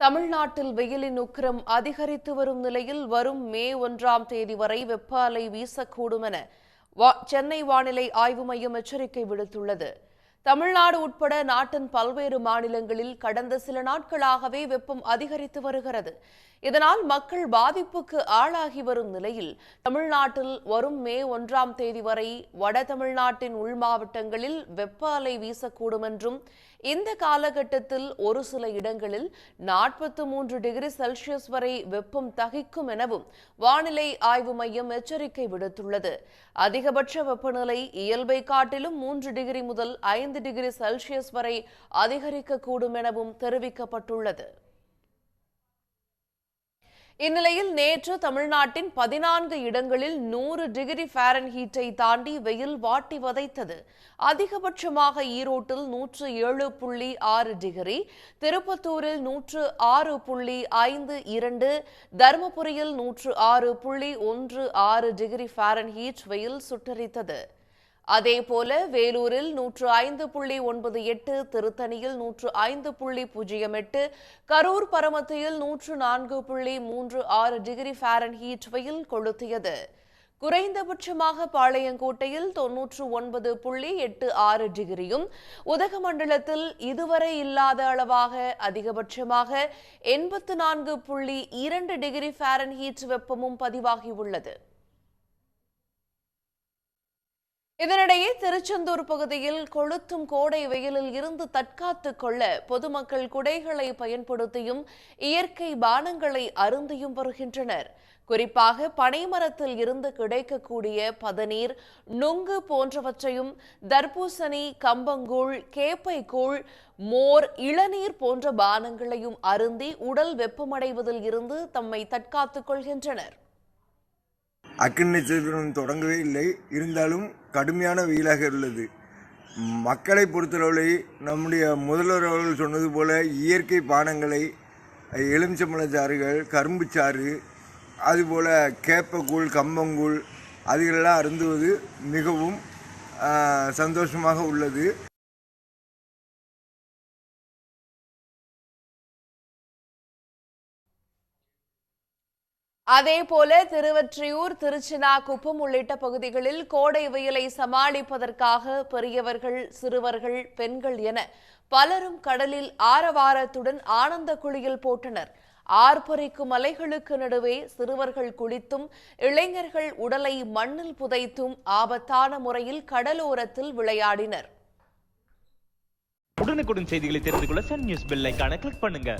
தமிழ்நாட்டில் வெயிலின் உக்கிரம் அதிகரித்து வரும் நிலையில் வரும் மே ஒன்றாம் தேதி வரை வெப்ப அலை வீசக்கூடும் என வா- சென்னை வானிலை ஆய்வு மையம் எச்சரிக்கை விடுத்துள்ளது. தமிழ்நாடு உட்பட நாட்டின் பல்வேறு மாநிலங்களில் கடந்த சில நாட்களாகவே வெப்பம் அதிகரித்து வருகிறது. இதனால் மக்கள் பாதிப்புக்கு ஆளாகி வரும் நிலையில் தமிழ்நாட்டில் வரும் மே ஒன்றாம் தேதி வரை வட தமிழ்நாட்டின் உள் மாவட்டங்களில் வெப்ப அலை வீசக்கூடும் என்றும் இந்த காலகட்டத்தில் ஒரு சில இடங்களில் நாற்பத்து மூன்று டிகிரி செல்சியஸ் வரை வெப்பம் தகிக்கும் எனவும் வானிலை ஆய்வு மையம் எச்சரிக்கை விடுத்துள்ளது. அதிகபட்ச வெப்பநிலை இயல்பை காட்டிலும் மூன்று டிகிரி முதல் ஐந்து டிகிரி செல்சியஸ் வரை அதிகரிக்கக்கூடும் எனவும் தெரிவிக்கப்பட்டுள்ளது. இந்நிலையில் நேற்று தமிழ்நாட்டின் பதினான்கு இடங்களில் நூறு டிகிரி ஃபாரன்ஹீட்டை தாண்டி வெயில் வாட்டி வதைத்தது. அதிகபட்சமாக ஈரோட்டில் நூற்று ஏழு புள்ளி ஆறு டிகிரி திருப்பத்தூரில் நூற்று ஆறு புள்ளி ஐந்து இரண்டு தருமபுரியில் நூற்று ஆறு புள்ளி ஒன்று ஆறு டிகிரி ஃபாரன்ஹீட் வெயில் சுட்டரித்தது. அதேபோல வேலூரில் நூற்று ஐந்து புள்ளி ஒன்பது எட்டு திருத்தணியில் நூற்று ஐந்து புள்ளி பூஜ்ஜியம் எட்டு கரூர் பரமத்தியில் நூற்று நான்கு புள்ளி மூன்று ஆறு டிகிரி ஃபாரன்ஹீட் வெயில் கொளுத்தியது. குறைந்தபட்சமாக பாளையங்கோட்டையில் தொன்னூற்று ஒன்பது புள்ளி எட்டு ஆறு டிகிரியும் உதகமண்டலத்தில் இதுவரை இல்லாத அளவாக அதிகபட்சமாக எண்பத்து நான்கு புள்ளி இரண்டு டிகிரி ஃபாரன்ஹீட் வெப்பமும் பதிவாகியுள்ளது. இதனிடையே திருச்செந்தூர் பகுதியில் கொளுத்தும் கோடை வெயிலில் இருந்து தற்காத்துக் கொள்ள பொதுமக்கள் குடைகளை பயன்படுத்தியும் இயற்கை பானங்களை அருந்தியும் வருகின்றனர். குறிப்பாக பனைமரத்தில் இருந்து கிடைக்கக்கூடிய பதநீர் நுங்கு போன்றவற்றையும் தர்பூசணி கம்பங்கூழ் கேப்பைக்கூழ் மோர் இளநீர் போன்ற பானங்களையும் அருந்தி உடல் வெப்பமடைவதில் இருந்து தம்மை தற்காத்துக் கொள்கின்றனர். அக்கினி தொடங்கவே இல்லை. இருந்தாலும் கடுமையான வெயிலாக உள்ளது மக்களை பொறுத்தளவில் நம்முடைய முதல்வர் அவர்கள் சொன்னது போல் இயற்கை பானங்களை எலுமிச்சம்பழச்சாறுகள் கரும்புச்சாறு அதுபோல் கேப்பக்கூழ் கம்பங்கூழ் அதுகளெல்லாம் அருந்துவது மிகவும் சந்தோஷமாக உள்ளது. அதேபோல திருவற்றியூர் திருச்சினாகுப்பம் உள்ளிட்ட பகுதிகளில் கோடை வெயிலை சமாளிப்பதற்காக பெரியவர்கள் சிறுவர்கள் பெண்கள் என பலரும் கடலில் ஆரவாரத்துடன் ஆனந்த குளியல் போட்டனர். ஆர்ப்பரிக்கும் அலைகளுக்கு நடுவே சிறுவர்கள் குளித்தும் இளைஞர்கள் உடலை மண்ணில் புதைத்தும் ஆபத்தான முறையில் கடலோரத்தில் விளையாடினர். உடனுக்குடன் செய்திகளை தெரிந்து கொள்ள சன் நியூஸ் பெல் கிளிக் பண்ணுங்க.